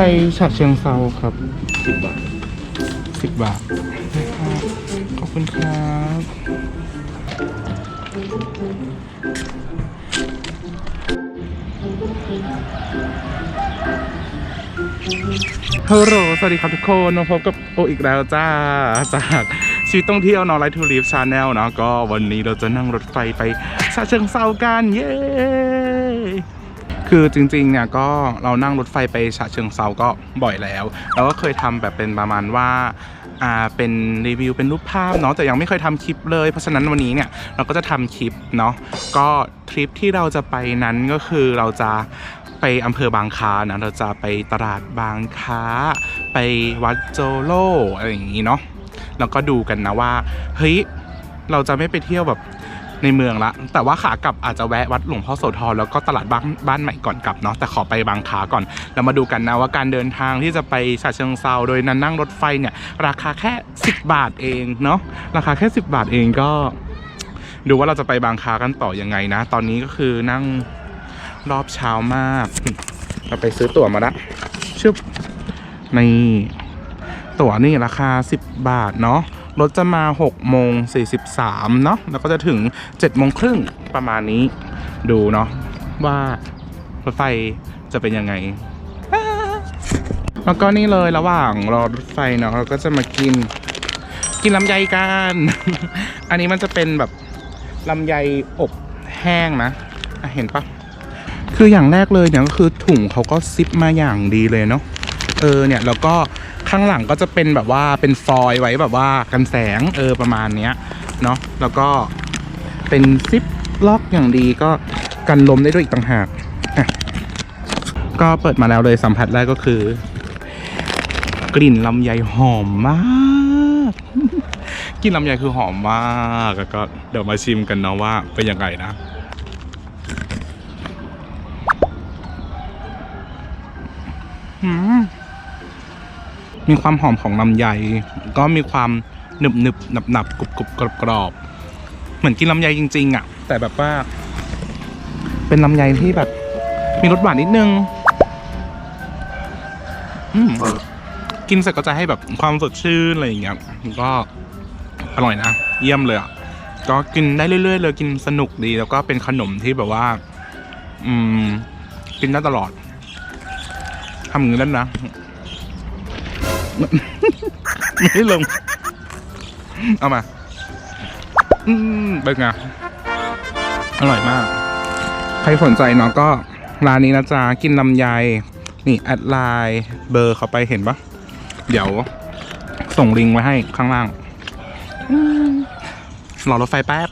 ไปฉะเชิงเซาครับสิบบาทสิบบาทขอบคุณครับฮัลโหลสวัสดีครับทุกคนมาพบกับโออีกแล้วจ้า จากชีวิตต้องเที่ยวนอไลท์ทูลิฟชาแนลเนาะก็วันนี้เราจะนั่งรถไฟไปฉะเชิงเซากัน เย้ คือจริงๆเนี่ยก็เรานั่งรถไฟไปฉะเชิงเซาก็บ่อยแล้วเราก็เคยทำแบบเป็นประมาณว่าอ่าเป็นรีวิวเป็นรูปภาพเนาะแต่ยังไม่เคยทำคลิปเลย เพราะฉะนั้นวันนี้เนี่ยเราก็จะทำคลิปเนาะก็ทริปที่เราจะไปนั้นก็คือเราจะไปอำเภอบางคานะเราจะไปตลาดบางค้า ไปวัดโจโลอะไรอย่างนี้เนาะแล้วก็ดูกันนะว่าเฮ้ยเราจะไม่ไปเที่ยวแบบ ในเมืองละ แต่ว่าขากลับอาจจะแวะวัดหลวงพ่อโสธรแล้วก็ตลาดบ้านบ้านใหม่ก่อนกลับเนาะแต่ขอไปบางขาก่อนแล้วมาดูกันนะว่าการเดินทางที่จะไปฉะเชิงเซาโดยนั้นนั่งรถไฟเนี่ยราคาแค่ 10 บาทเองเนาะราคาแค่ 10 บาทเองก็ดูว่าเราจะไปบางคากันต่อยังไงนะ ตอนนี้ก็คือนั่งรอบเช้ามาก เราไปซื้อตั๋วมาละชึบนี่ตั๋วนี่ราคา 10 บาทเนาะ รถจะมา6โมง43เนาะแล้วก็จะถึง7โมงครึ่งประมาณนี้ ดูเนาะว่ารถไฟจะเป็นยังไง แล้วก็นี่เลยระหว่างรอรถไฟเนาะเราก็จะมากิน กินลำไยกัน อันนี้มันจะเป็นแบบลำไยอบแห้งนะะเห็นปะคืออย่างแรกเลยเนี่ยก็คือถุงเขาก็ซิปมาอย่างดีเลยเนาะเออเนี่ยแล้วก็ ข้างหลังก็จะเป็นแบบว่าเป็นฟอยล์ไว้แบบว่ากันแสงเออประมาณเนี้ยเนาะแล้วก็เป็นซิปล็อกอย่างดีก็กันลมได้ด้วยอีกต่างหากก็เปิดมาแล้วเลยสัมผัสแรกก็คือ กลิ่นลำไยหอมมากกลิ่นลำไยคือหอมมากแล้วก็เดี๋ยวมาชิมกันเนาะว่าเป็นยังไงนะอืม มีความหอมของลำไย ก็มีความหนึบหนึบหนับหนับกรุบกรุบกรอบกรอบเหมือนกินลำไยจริง ๆ อะ แต่แบบว่า เป็นลำไยที่แบบ มีรสหวานนิดนึงกินเสร็จก็จะให้แบบความสดชื่นอะไรอย่างเงี้ยก็อร่อยนะเยี่ยมเลยอะก็กินได้เรื่อย ๆ เลยกินสนุกดีแล้วก็เป็นขนมที่แบบว่า อืม กินได้ตลอดทำอย่างนี้แล้วนะ ไม่ได้ลง เอามาอืมเป็นไงอร่อยมาก ใครสนใจเนาะก็ร้านนี้นะจ๊ะกินลำไย นี่แอดไลน์เบอร์เขาไปเห็นปะเดี๋ยว ส่งลิงก์ไว้ให้ข้างล่างอืมรอรถไฟแป๊บ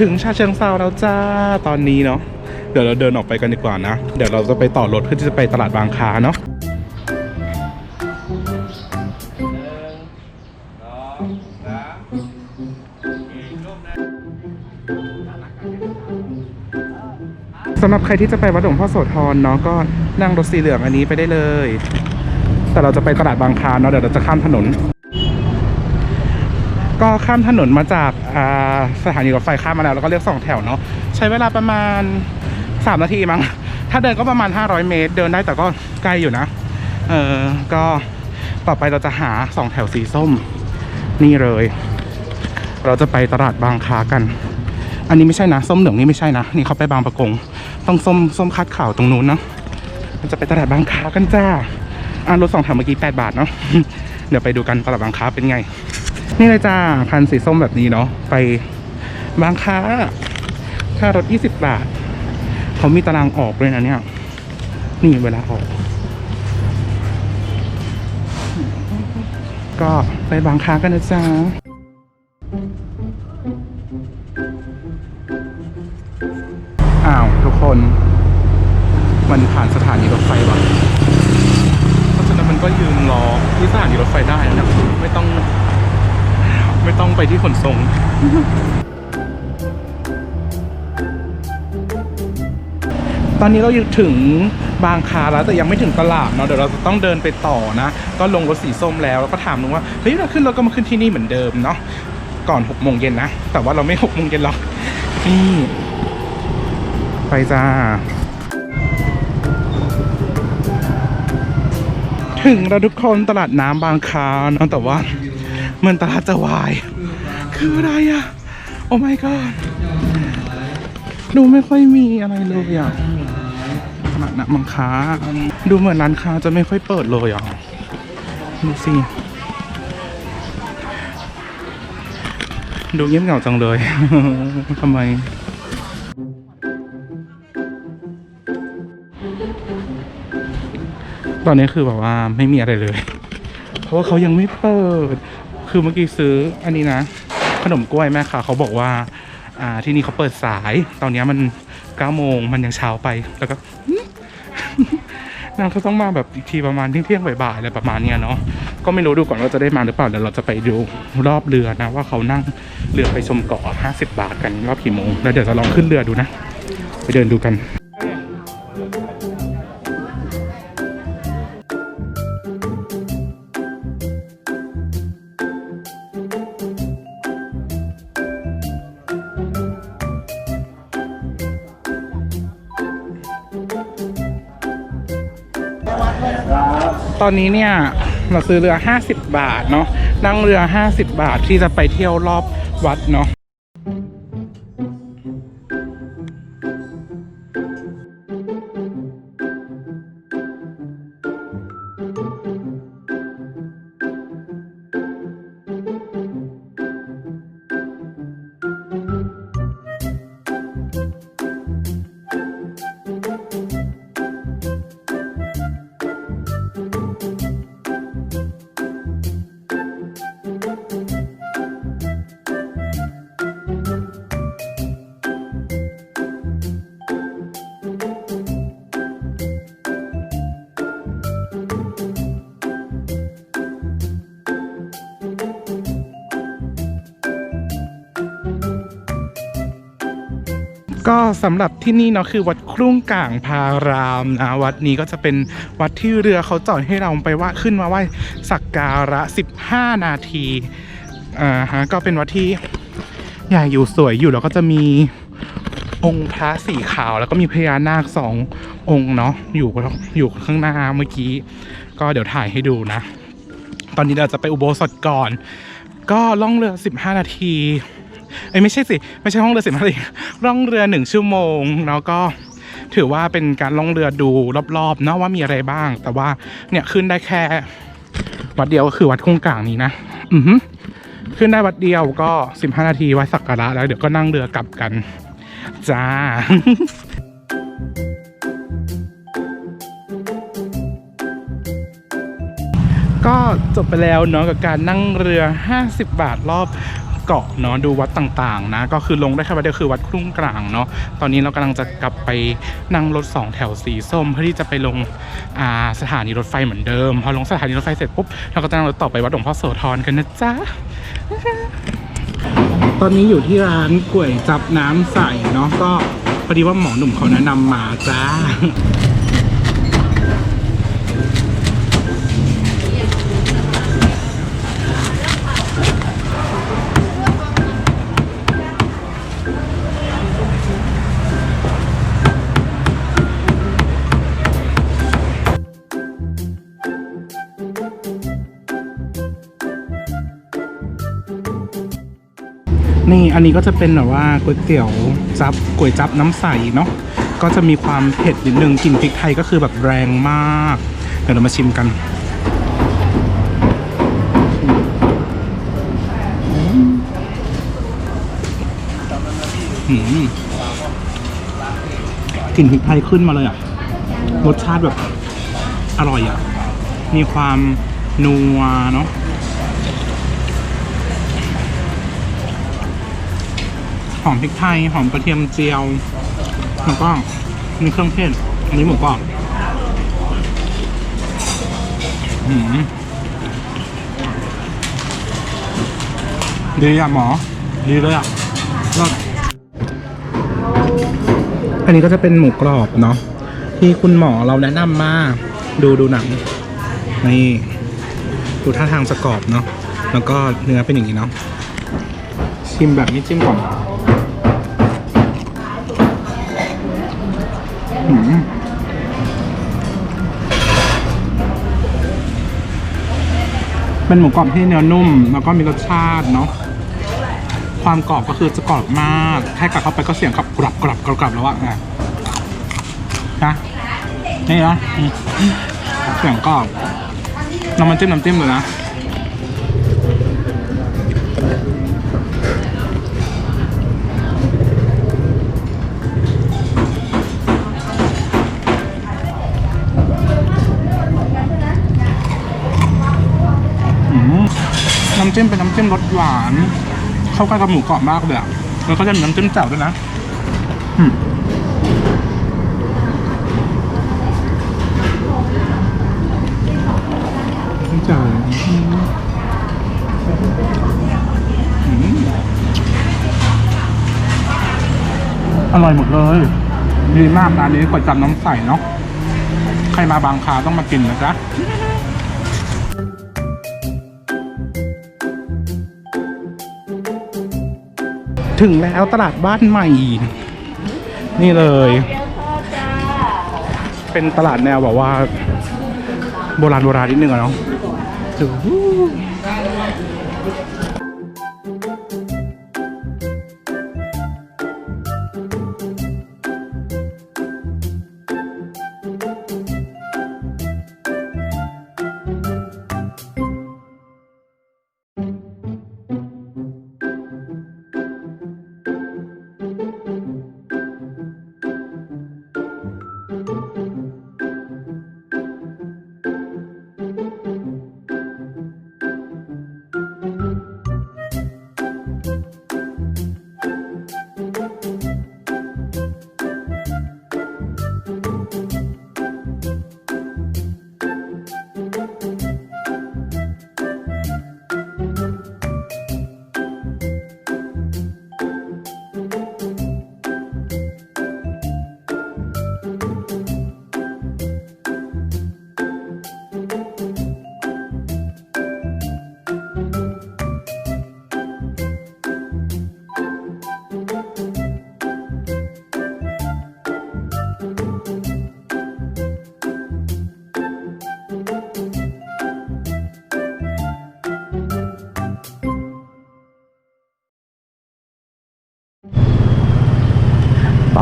ถึงชาเชิงเซาแล้วจ้าตอนนี้เนาะเดี๋ยวเราเดินออกไปกันดีกว่านะ เดี๋ยวเราจะไปต่อรถเพื่อที่จะไปตลาดบางคาเนาะสองสามอีกรูปหนึงสำหรับใครที่จะไปวัดหลวงพ่อโสธรเนาะก็นั่งรถสีเหลืองอันนี้ไปได้เลย แต่เราจะไปตลาดบางคาเนาะเดี๋ยวเราจะข้ามถนน ก็ข้ามถนนมาจากาสถานีรถไฟข้ามมาแล้วแล้วก็เรียกสองแถวเนาะใช้เวลาประมาณ 3 นาทีมั้งถ้าเดินก็ประมาณ 500 เมตร เดินได้แต่ก็ใกล้อยู่นะเออก็ต่อไปเราจะหาสองแถวสีส้ม นี่เลย เราจะไปตลาดบางคากัน อันนี้ไม่ใช่นะส้มเหลืองนี่ไม่ใช่นะนี่เขาไปบางประกง ต้องส้มส้มคัดข่าวตรงนู้นเนาะเราจะไปตลาดบางคากันจ้าอ่ารถสองแถวเมื่อกี้8บาทเนาะเดี๋ยวไปดูกันตลาดบางคาเป็นไง นี่เลยจ้าคันสีส้มแบบนี้เนาะไปบางค้าค่ารถ 20 บาท เขามีตารางออกด้วยนะเนี่ย นี่เวลาออก ก็ไปบางค้ากันนะจ๊ะอ้าวทุกคน มันผ่านสถานีรถไฟว่ะเพราะฉะนั้นมันก็ยืนรอที่สถานีรถไฟได้นะไม่ต้อง ไม่ต้องไปที่ขนส่งตอนนี้เราอยู่ถึงบางคาแล้วแต่ยังไม่ถึงตลาดเนาะเดี๋ยวเราจะต้องเดินไปต่อนะ ก็ลงรถสีส้มแล้วแล้วก็ถามลุงว่าเฮ้ยเราขึ้นรถก็มาขึ้นที่นี่เหมือนเดิมเนาะก่อนหกโมงเย็นนะ แต่ว่าเราไม่หกโมงเย็นหรอกนี่ไปจ้า ถึงแล้วทุกคนตลาดน้ำบางคาเนาะแต่ว่า เหมันตลาดจะวาย คืออะไรอะโอ้ my god ดูไม่ค่อยมีอะไรเลยอะตลาดน้ำบางคาดูเหมือนร้านค้าจะไม่ค่อยเปิดเลยอะดูสิ ดูเงียบเหงาจังเลย ทำไมตอนนี้คือแบบว่าไม่มีอะไรเลย เพราะว่าเขายังไม่เปิด คือเมื่อกี้ซื้ออันนี้นะ ขนมกล้วยแม่ค่ะเขาบอกว่าอ่าที่นี่เขาเปิดสาย ตอนนี้มันเก้าโมงมันยังเช้าไปแล้วก็นางก็ต้องมาแบบอีกทีประมาณเที่ยงๆบ่ายๆอะไรประมาณเนี้ยเนาะก็ไม่รู้ดูก่อนว่าจะได้มาหรือเปล่าเดี๋ยวเราจะไปดูรอบเรือนะ ว่าเขานั่งเรือไปชมเกาะ50 บาทกันรอบกี่โมงแล้วเดี๋ยวจะลองขึ้นเรือดูนะ ไปเดินดูกัน ตอนนี้เนี่ยเราซื้อเรือ 50 บาทเนาะนั่งเรือ 50 บาทที่จะไปเที่ยวรอบวัดเนาะ ก็สำหรับที่นี่เนาะคือวัดครุ่งก่างพารามนะวัดนี้ก็จะเป็นวัดที่เรือเขาจอดให้เราไปว่าขึ้นมาไหว้สักการะ 15 นาทีอ่าฮะก็เป็นวัดที่ใหญ่อยู่สวยอยู่แล้วก็จะมีองค์พระสีขาวแล้วก็มีพญานาคสององค์เนาะอยู่อยู่ข้างหน้าเมื่อกี้ ก็เดี๋ยวถ่ายให้ดูนะ ตอนนี้เราจะไปอุโบสถก่อน ก็ล่องเรือ 15 นาที เอ้ยไม่ใช่สิ ไม่ใช่ห้องเรือสิบนาทีล่องเรือหนึ่งชั่วโมง แล้วก็ถือว่าเป็นการล่องเรือดูรอบๆเนาะว่ามีอะไรบ้าง แต่ว่าเนี่ยขึ้นได้แค่ วัดเดียวก็คือวัดคงกลางนี้นะอือหือขึ้นได้วัดเดียวก็สิบห้านาทีไว้สักการะแล้วเดี๋ยวก็นั่งเรือกลับกันจ้าก็จบไปแล้วเนาะกับการนั่งเรือ 50 บาทรอบ เกาะเนาะดูวัดต่างๆนะก็คือลงได้แค่วัดเดียวคือวัดครุ่งกลางเนาะตอนนี้เรากำลังจะกลับไปนั่งรถสองแถวสีส้ม เพื่อที่จะไปลงสถานีรถไฟเหมือนเดิม พอลงสถานีรถไฟเสร็จปุ๊บเราก็จะนั่งรถต่อไปวัดหลวงพ่อโสธรกันนะจ๊ะตอนนี้อยู่ที่ร้านก๋วยจับน้ำใสเนาะก็พอดีว่าหมอหนุ่มเขาแนะนำมาจ้า นี่อันนี้ก็จะเป็นแบบว่าก๋วยเตี๋ยวจับก๋วยจับน้ำใสเนาะก็จะมีความเผ็ดนิดนึงกลิ่นพริกไทยก็คือแบบแรงมาก เดี๋ยวเรามาชิมกันอืมกลิ่นพริกไทยขึ้นมาเลยอะ รสชาติแบบอร่อยอะ มีความนัวเนาะ หอมพริกไทย หอมกระเทียมเจียว แล้วก็มีเครื่องเทศอันนี้หมูกรอบหืมดีอะหมอ ดีเลยอะรสอันนี้ก็จะเป็นหมูกรอบเนาะที่คุณหมอเราแนะนำมา ดูดูหนังนี่ดูท่าทางจะกรอบเนาะแล้วก็เนื้อเป็นอย่างนี้เนาะชิมแบบไม่จิ้มก่อน เป็นหมูกรอบที่เนื้อนุ่ม แล้วก็มีรสชาติเนาะความกรอบก็คือจะกรอบมาก แค่กัดเข้าไปก็เสียงกับกรอบกรอบกรอบกรอบแล้วอะนะนะนี่นะเสียงกรอบเรามันจิ้มน้ำจิ้มเลยนะำจิ้มเป็นน้ำจิ้มรสหวาน เข้ากันกับหมูกรอบมากเลยอะแล้วก็จะมีน้ำจิ้มแจ่วด้วยนะอืมน้ำแจ่วอืมอืมอร่อยหมดเลย ดีมากร้านนี้ก๋วยจับน้ำใสเนาะ ใครมาบางคาต้องมากินนะจ๊ะ ถึงแล้วตลาดบ้านใหม่ นี่เลย เป็นตลาดแนวแบบว่า โบราณโบราณนิดนึงอะเนาะ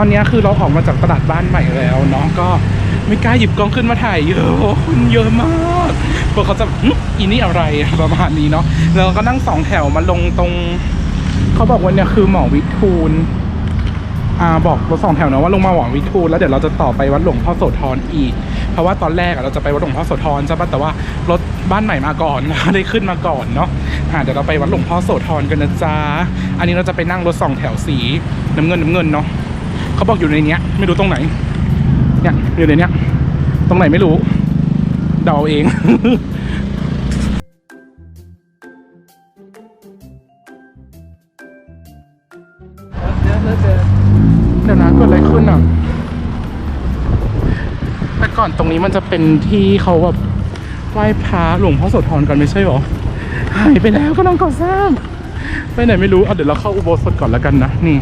อนนี้คือเราออกมาจากตลาดบ้านใหม่แล้วเนาะก็ไม่กล้าหยิบกล้องขึ้นมาถ่ายเยอะคนเยอะมากพวกเขาจะอื้ออีนี่อะไรประมาณนี้เนาะแล้วก็นั่งสองแถวมาลงตรง เขาบอกว่าเนี่ยคือหมอวิทูลอ่าบอกรถสองแถวนะว่าลงมาหมอวิทูลแล้วเดี๋ยวเราจะต่อไปวัดหลวงพ่อโสธรอีก เพราะว่าตอนแรกเราจะไปวัดหลวงพ่อโสธรใช่ปะแต่ว่ารถบ้านใหม่มาก่อนได้ขึ้นมาก่อนเนาะอ่าเดี๋ยวเราไปวัดหลวงพ่อโสธรกันนะจ๊ะอันนี้เราจะไปนั่งรถสองแถวสีน้ำเงินน้ำเงินเนาะ เขาบอกอยู่ในเนี้ย ไม่รู้ตรงไหน เนี่ยอยู่ในเนี้ย ตรงไหนไม่รู้ เดาเอาเองเดี๋ยวนะเกิดอะไรขึ้นอะแต่ก่อนตรงนี้มันจะเป็นที่เขาแบบไหว้พระหลวงพ่อโสธรกันไม่ใช่หรอหายไปแล้วก็ต้องก่อสร้างไปไหนไม่รู้เอาเดี๋ยวเราเข้าอุโบสถก่อนแล้วกันนะ นี่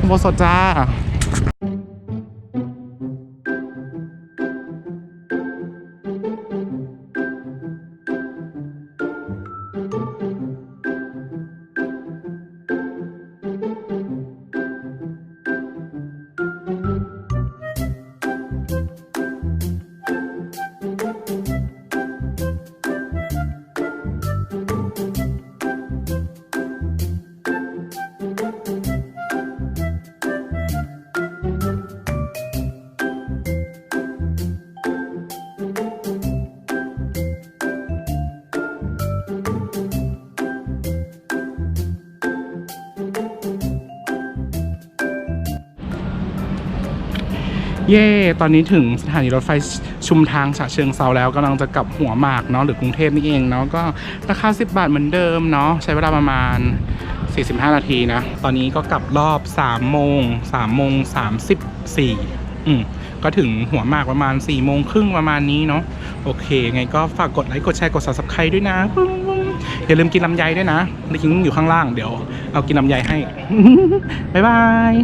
อุโบสถจ้า เย่ ตอนนี้ถึงสถานีรถไฟชุมทางฉะเชิงเซาแล้วกำลังจะกลับหัวหมากเนาะหรือกรุงเทพนี่เองเนาะก็ราคา 10 บาทเหมือนเดิมเนาะใช้เวลาประมาณ 45 นาทีนะ ตอนนี้ก็กลับรอบ 3 โมง 3 โมง 34 อืมก็ถึงหัวหมากประมาณ 4 โมงครึ่งประมาณนี้เนาะโอเค ไงก็ฝากกดไลค์กดแชร์กด subscribe ด้วยนะอย่าลืมกินลำไยด้วยนะลิงก์อยู่ข้างล่างเดี๋ยว เอากินลำไยให้บ๊ายบาย